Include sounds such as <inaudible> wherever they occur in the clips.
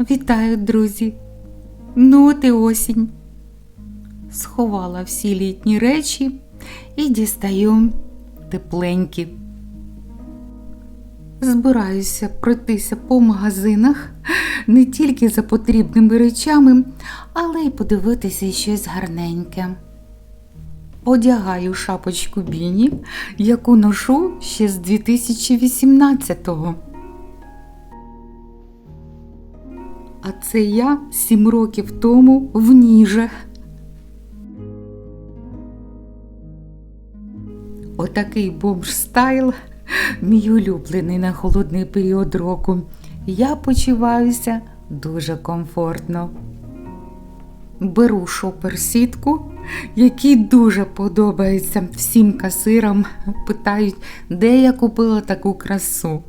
Вітаю, друзі! Ну от і осінь. Сховала всі літні речі і дістаю тепленькі. Збираюся пройтися по магазинах не тільки за потрібними речами, але й подивитися щось гарненьке. Одягаю шапочку Біні, яку ношу ще з 2018-го. А це я сім років тому в Ніже. Отакий бомж стайл, мій улюблений на холодний період року. Я почуваюся дуже комфортно. Беру шопер-сітку, який дуже подобається всім касирам. Питають, де я купила таку красу.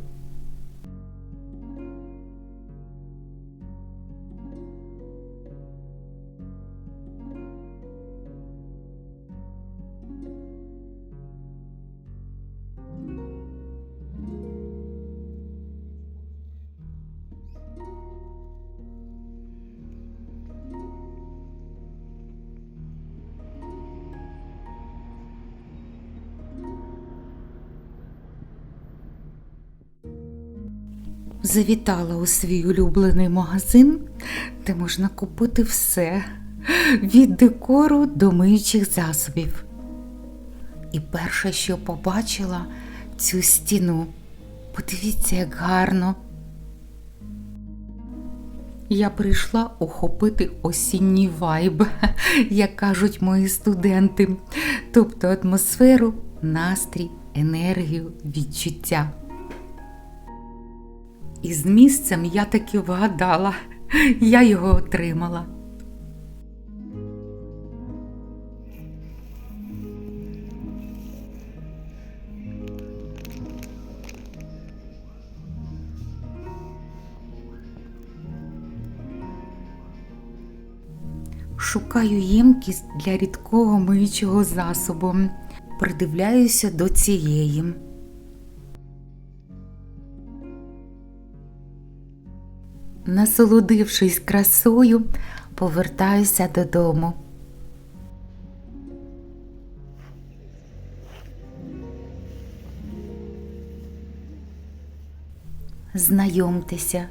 Завітала у свій улюблений магазин, де можна купити все від декору до миючих засобів. І перше, що побачила, цю стіну. Подивіться, як гарно. Я прийшла охопити осінній вайб, як кажуть мої студенти, тобто атмосферу, настрій, енергію, відчуття. І з місцем я таки вгадала, я його отримала. Шукаю ємкість для рідкого миючого засобу. Придивляюся до цієї. Насолодившись красою, повертаюся додому. Знайомтеся,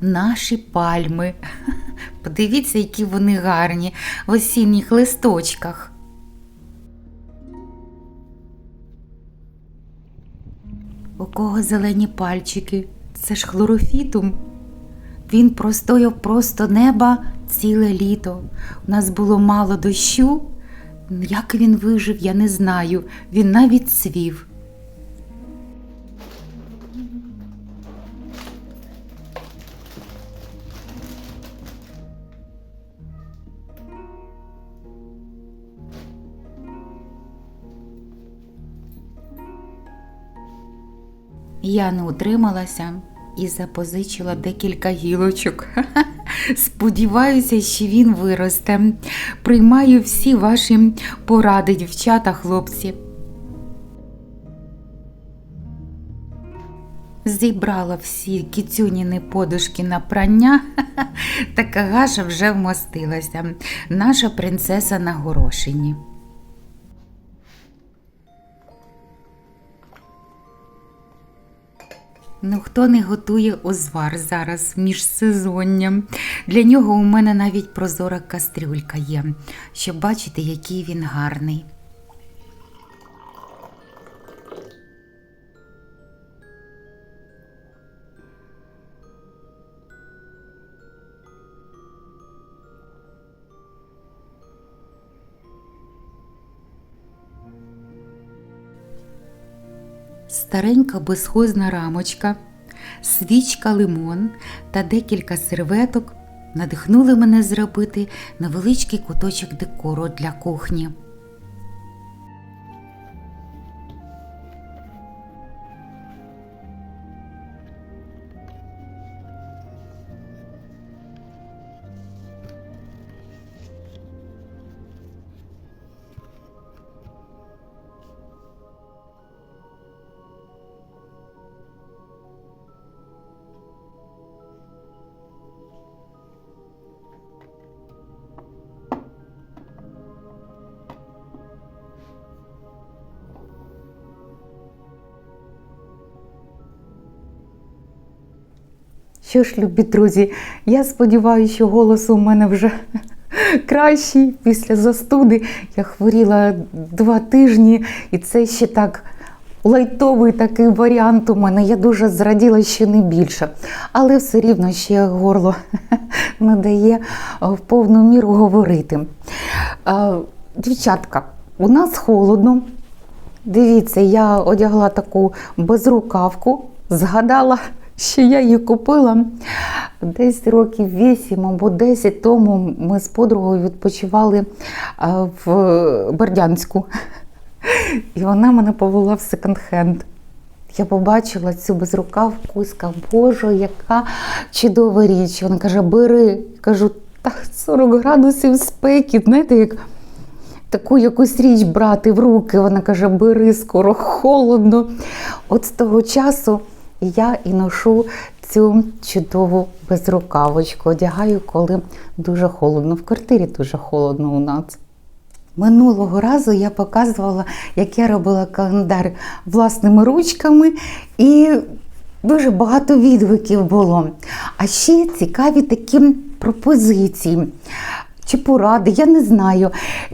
наші пальми. <laughs> Подивіться, які вони гарні в осінніх листочках. У кого зелені пальчики? Це ж хлорофітум. Він простояв просто неба ціле літо. У нас було мало дощу. Як він вижив, я не знаю. Він навіть цвів. Я не утрималася і запозичила декілька гілочок. <laughs> Сподіваюся, що він виросте. Приймаю всі ваші поради, дівчата, хлопці. Зібрала всі кіцюніни подушки на прання, <laughs> така гаша вже вмостилася. Наша принцеса на горошині. Ну, хто не готує озвар зараз між сезонням? Для нього у мене навіть прозора кастрюлька є, щоб бачити, який він гарний. Старенька безхозна рамочка, свічка лимон та декілька серветок надихнули мене зробити невеличкий куточок декору для кухні. Що ж, любі друзі, я сподіваюся, що голос у мене вже <laughs> кращий після застуди. Я хворіла два тижні, і це ще так лайтовий такий варіант у мене. Я дуже зраділа ще не більше. Але все рівно ще горло <laughs> не дає в повну міру говорити. Дівчатка, у нас холодно. Дивіться, я одягла таку безрукавку, згадала, що я її купила десь років 8 або 10 тому. Ми з подругою відпочивали в Бердянську. І вона мене повела в секонд-хенд. Я побачила цю безрукавку і сказала, Боже, яка чудова річ. Вона каже, бери. Я кажу, так 40 градусів спеки, знаєте, як таку якусь річ брати в руки. Вона каже, бери, скоро холодно. От з того часу я і ношу цю чудову безрукавочку. Одягаю, коли дуже холодно. В квартирі дуже холодно у нас. Минулого разу я показувала, як я робила календар власними ручками, і дуже багато відгуків було. А ще цікаві такі пропозиції чи поради. Я не знаю,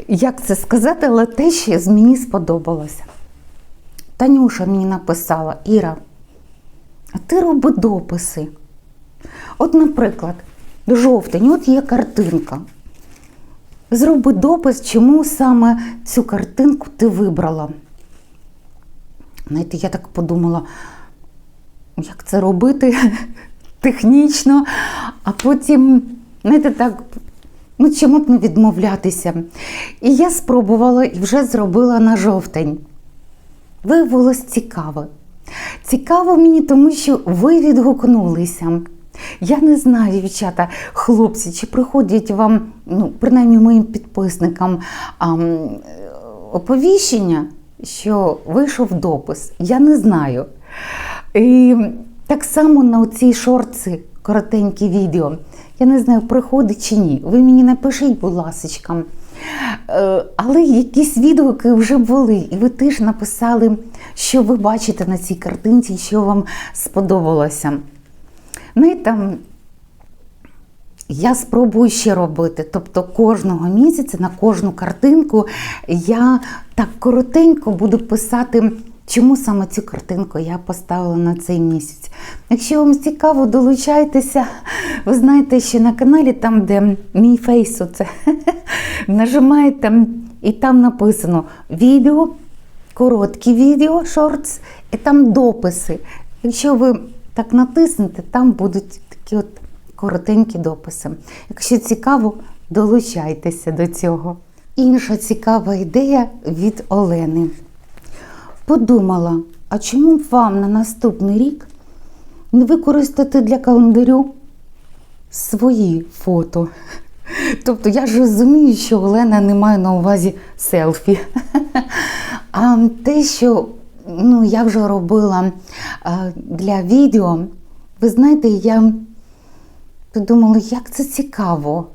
як це сказати, але те, що мені сподобалося. Танюша мені написала: Іра, а ти роби дописи. От, наприклад, жовтень, от є картинка. Зроби допис, чому саме цю картинку ти вибрала. Знаєте, я так подумала, як це робити <laughs> технічно, а потім, знаєте, так, ну чому б не відмовлятися? І я спробувала і вже зробила на жовтень. Виявилось цікаво. Цікаво мені, тому що ви відгукнулися. Я не знаю, дівчата, хлопці, чи приходять вам, ну, принаймні моїм підписникам, ам, оповіщення, що вийшов допис. Я не знаю. І так само на цій шорці коротенькі відео. Я не знаю, приходить чи ні. Ви мені напишіть, будь ласка. Е, Але якісь відгуки вже були, і ви теж написали, що ви бачите на цій картинці, що вам сподобалося. Знаєте, я спробую ще робити. Тобто кожного місяця на кожну картинку я так коротенько буду писати, чому саме цю картинку я поставила на цей місяць. Якщо вам цікаво, долучайтеся. Ви знаєте, що на каналі, там, де мій фейс, оце, <laughs> нажимаєте, і там написано відео, короткі відео, шортс, і там дописи. Якщо ви так натиснете, там будуть такі от коротенькі дописи. Якщо цікаво, долучайтеся до цього. Інша цікава ідея від Олени. Подумала, а чому б вам на наступний рік не використати для календарю свої фото? Тобто я ж розумію, що Олена не має на увазі селфі. <laughs> А те, що ну, я вже робила для відео, ви знаєте, я подумала, як це цікаво.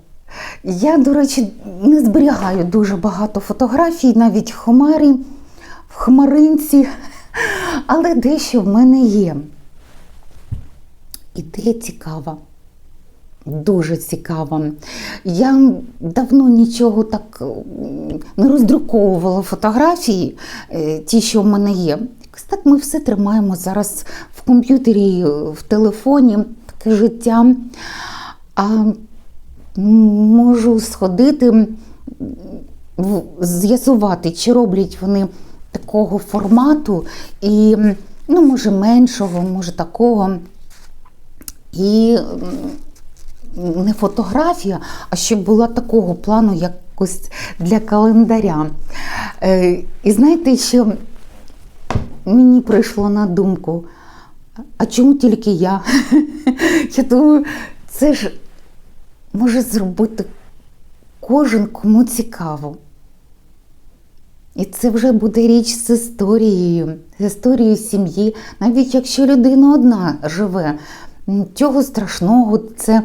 Я, до речі, не зберігаю дуже багато фотографій, навіть в хмарі, в хмаринці, <laughs> але дещо в мене є. Ідея цікава. Дуже цікава. Я давно нічого так не роздруковувала фотографії, е, ті, що в мене є. Якось так ми все тримаємо зараз в комп'ютері, в телефоні, таке життя. А можу сходити, з'ясувати, чи роблять вони такого формату, і, ну, може, меншого, може такого. І не фотографія, а щоб була такого плану, якось для календаря. Е, і знаєте, що мені прийшло на думку, а чому тільки я? <laughs> Я думаю, це ж може зробити кожен, кому цікаво. І це вже буде річ з історією, з історією сім'ї. Навіть якщо людина одна живе, нічого страшного, це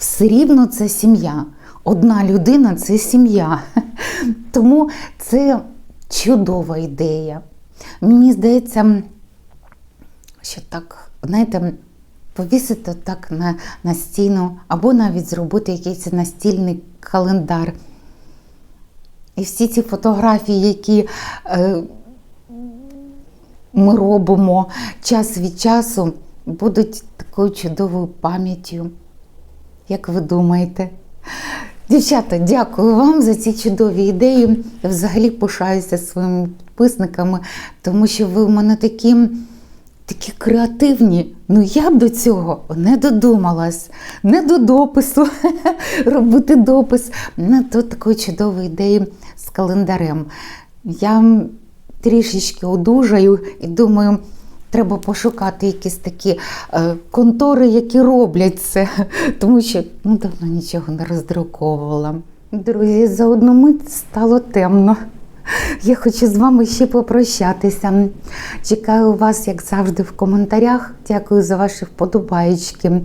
все рівно це сім'я. Одна людина це сім'я. <laughs> Тому це чудова ідея. Мені здається, що так, знаєте, повісити так на, на стіну, або навіть зробити якийсь настільний календар. І всі ці фотографії, які е, ми робимо час від часу, будуть такою чудовою пам'яттю. Як ви думаєте? Дівчата, дякую вам за ці чудові ідеї. Я взагалі пишаюся своїми підписниками, тому що ви в мене такі, такі креативні. Ну я б до цього не додумалась, не до допису, <laughs> робити допис, не до такої чудової ідеї з календарем. Я трішечки одужаю і думаю, треба пошукати якісь такі е, контори, які роблять це, <laughs> тому що ну, давно нічого не роздруковувала. Друзі, за одну мить стало темно. <laughs> Я хочу з вами ще попрощатися. Чекаю вас, як завжди, в коментарях. Дякую за ваші вподобаєчки,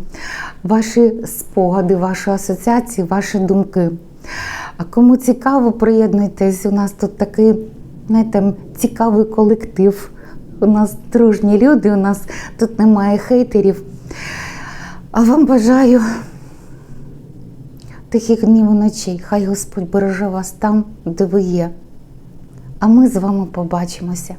ваші спогади, ваші асоціації, ваші думки. А кому цікаво, приєднуйтесь. У нас тут такий, знаєте, цікавий колектив. У нас дружні люди, у нас тут немає хейтерів. А вам бажаю тихих днів і ночей. Хай Господь береже вас там, де ви є. А ми з вами побачимося.